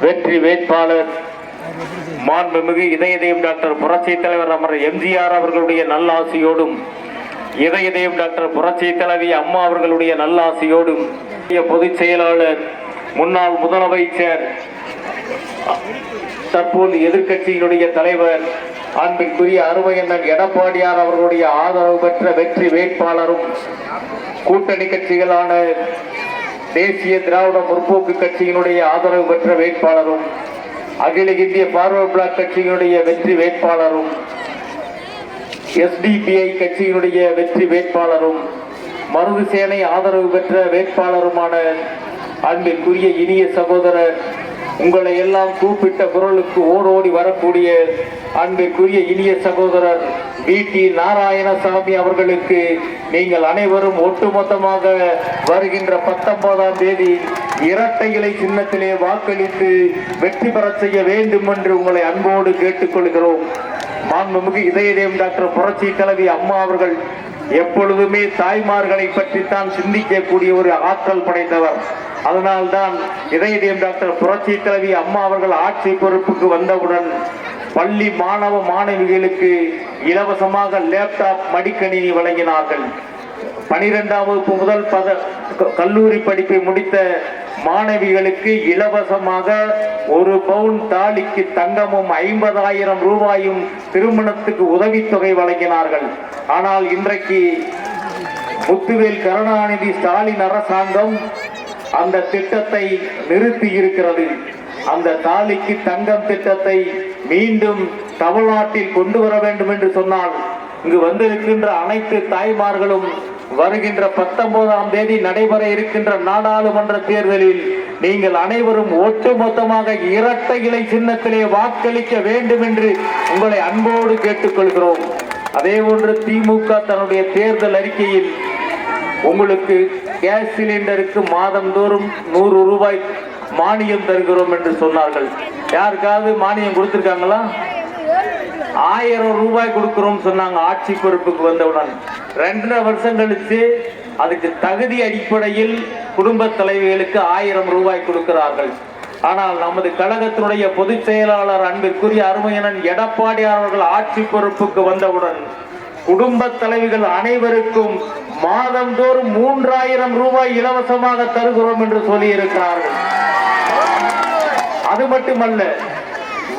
வெற்றி வேட்பாளர் மாண்புமிகு இதயதயம் டாக்டர் புரட்சி தலைவர் அமர் எம்ஜிஆர் அவர்களுடைய நல்லாசியோடும் இதயதயம் டாக்டர் புரட்சி தலைவி அம்மா அவர்களுடைய நல்லாசியோடும் பொதுச் செயலாளர் முன்னாள் முதலமைச்சர் தற்போது எதிர்க்கட்சியினுடைய தலைவர் அன்பிற்குரிய அருமையண்ணன் எடப்பாடியார் அவர்களுடைய ஆதரவு பெற்ற வெற்றி வேட்பாளரும் கூட்டணி கட்சிகளான தேசிய திராவிட முற்போக்கு கட்சியினுடைய ஆதரவு பெற்ற வேட்பாளரும் அகில இந்திய பார்வர்ட் பிளாக் கட்சியினுடைய வெற்றி வேட்பாளரும் எஸ்டிபிஐ கட்சியினுடைய வெற்றி வேட்பாளரும் மருது சேனை ஆதரவு பெற்ற வேட்பாளருமான அன்பிற்குரிய இனிய சகோதரர் உங்களை எல்லாம் கூப்பிட்ட குரலுக்கு ஓடோடி வரக்கூடிய அன்பிற்குரிய இனிய சகோதரர் வி. டி. நாராயணசாமி அவர்களுக்கு நீங்கள் அனைவரும் ஒட்டுமொத்தமாக வருகின்ற பத்தொன்பதாம் தேதி இரட்டை இலை சின்னத்திலே வாக்களித்து வெற்றி பெறச் செய்ய வேண்டும் என்று உங்களை அன்போடு கேட்டுக்கொள்கிறோம். மாண்புமிகு இதயதேவம் டாக்டர் புரட்சி தலைவி அம்மா அவர்கள் எப்பொழுதுமே தாய்மார்களை பற்றித்தான் சிந்திக்கக்கூடிய ஒரு ஆற்றல் படைத்தவர். அதனால்தான் இதயதேவம் டாக்டர் புரட்சி தலைவி அம்மா அவர்கள் ஆட்சி பொறுப்புக்கு வந்தவுடன் பள்ளி மாணவ மாணவிகளுக்கு இலவசமாக லேப்டாப் மடிக்கணினி வழங்கினார்கள். பனிரெண்டாம் வகுப்பு முதல் பத க- கல்லூரி படிப்பை முடித்த மாணவிகளுக்கு இலவசமாக ஒரு பவுன் தாலிக்கு தங்கமும் ஐம்பதாயிரம் ரூபாயும் திருமணத்துக்கு உதவித்தொகை வழங்கினார்கள். ஆனால் இன்றைக்கு முத்துவேல் கருணாநிதி ஸ்டாலின் அரசாங்கம் அந்த திட்டத்தை நிறுத்தி இருக்கிறது. அந்த தாலிக்கு தங்கம் திட்டத்தை மீண்டும் தமிழ்நாட்டில் கொண்டு வர வேண்டும் என்று சொன்னால் இங்கு வந்திருக்கின்ற அனைத்து தாய்மார்களும் வருகின்ற பத்தொன்பதாம் தேதி நடைபெற இருக்கின்ற நாடாளுமன்ற தேர்தலில் நீங்கள் அனைவரும் ஒட்டுமொத்தமாக இரட்டை இலை சின்னத்திலே வாக்களிக்க வேண்டும் என்று உங்களை அன்போடு கேட்டுக்கொள்கிறோம். அதே போன்று திமுக தன்னுடைய தேர்தல் அறிக்கையில் உங்களுக்கு கேஸ் சிலிண்டருக்கு மாதந்தோறும் நூறு ரூபாய் மானியம் தருகிறோம் என்று சொன்னார்கள். யாருக்காவது மானியம் கொடுத்திருக்காங்களா? ஆயிரம் ரூபாய் கொடுக்கிறோம் சொன்னாங்க ஆட்சி பொறுப்புக்கு வந்தவுடன். ரெண்டரை வருஷம் கழித்து அதுக்கு தகுதி அடிப்படையில் குடும்ப தலைவிகளுக்கு ஆயிரம் ரூபாய் கொடுக்கிறார்கள். ஆனால் நமது கழகத்தினுடைய பொதுச் செயலாளர் அன்பிற்குரிய அருமையனன் எடப்பாடியார் அவர்கள் ஆட்சி பொறுப்புக்கு வந்தவுடன் குடும்ப தலைவிகள் அனைவருக்கும் மாதந்தோறும் மூன்றாயிரம் ரூபாய் இலவசமாக தருகிறோம் என்று சொல்லியிருக்கிறார்கள். அது மட்டுமல்ல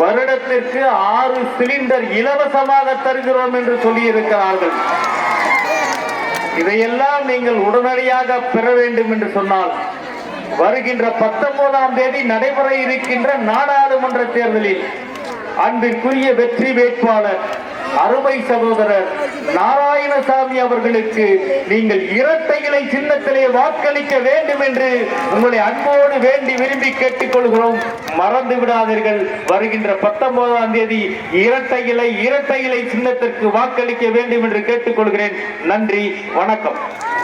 வருடத்திற்கு ஆறு சிலிண்டர் இலவசமாக தருகிறோம் என்று சொல்லியிருக்கிறார்கள். இதையெல்லாம் நீங்கள் உடனடியாக பெற வேண்டும் என்று சொன்னால் வருகின்ற பத்தொன்பதாம் தேதி நடைபெற இருக்கின்ற நாடாளுமன்ற தேர்தலில் அன்பிற்குரிய வெற்றி வேட்பாளர் அருமை சகோதரர் நாராயணசாமி அவர்களுக்கு நீங்கள் இரட்டை இலை சின்னத்திலே வாக்களிக்க வேண்டும் என்று உங்களை அன்போடு வேண்டி விரும்பி கேட்டுக்கொள்கிறோம். மறந்து விடாதீர்கள். வருகின்ற பத்தொன்பதாம் தேதி இரட்டை இலை இரட்டை இலை சின்னத்திற்கு வாக்களிக்க வேண்டும் என்று கேட்டுக்கொள்கிறேன். நன்றி வணக்கம்.